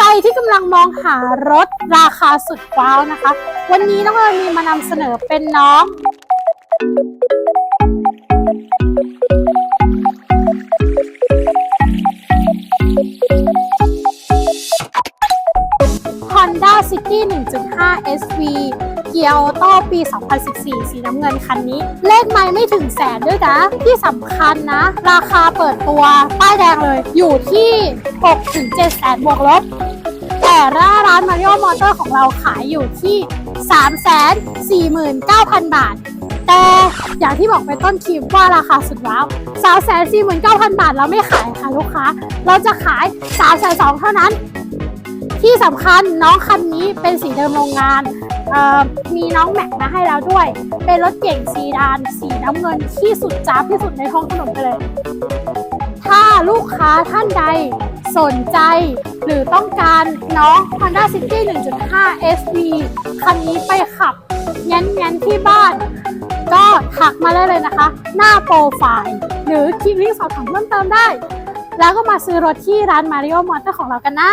รที่กำลังมองหารถราคาสุดว้าวนะคะ วันนี้น้องเอิญมีมานำเสนอเป็นน้อง Honda City 1.5 SV เกียร์ออโต้ปี 2014 สีน้ำเงินคันนี้ เลขไม่ไม่ถึงแสนด้วยนะ ที่สำคัญนะ ราคาเปิดตัว ป้ายแดงเลย อยู่ที่ 6-7 แสนบวกลบ แต่ร้านร้าน Mario Motor ของเราขายอยู่ที่ 349,000 บาท แต่อย่างที่บอกไปต้นคลิปว่าราคาสุดว้าว 349,000 บาทเราไม่ขายค่ะลูกค้า เราจะขาย3,200เท่านั้น ที่สำคัญน้องคันนี้เป็นสีเดิมโรงงานมีน้องแม็กมาให้แล้วด้วย เป็นรถเก่งซีดาน สีน้ำเงินที่สุดจ้าที่สุดในท้องถนนไปเลย ถ้าลูกค้าท่านใดสนใจ หรือต้องการน้อง Honda City 1.5 SV คันนี้ไปขับแง้นๆที่บ้าน ก็ถักมาได้เลยนะคะ หน้าโปรไฟล์ หรือคลิกลิงก์สอบถามเพิ่มเติมได้ แล้วก็มาซื้อรถที่ร้าน Mario Motor ของเรากันนะ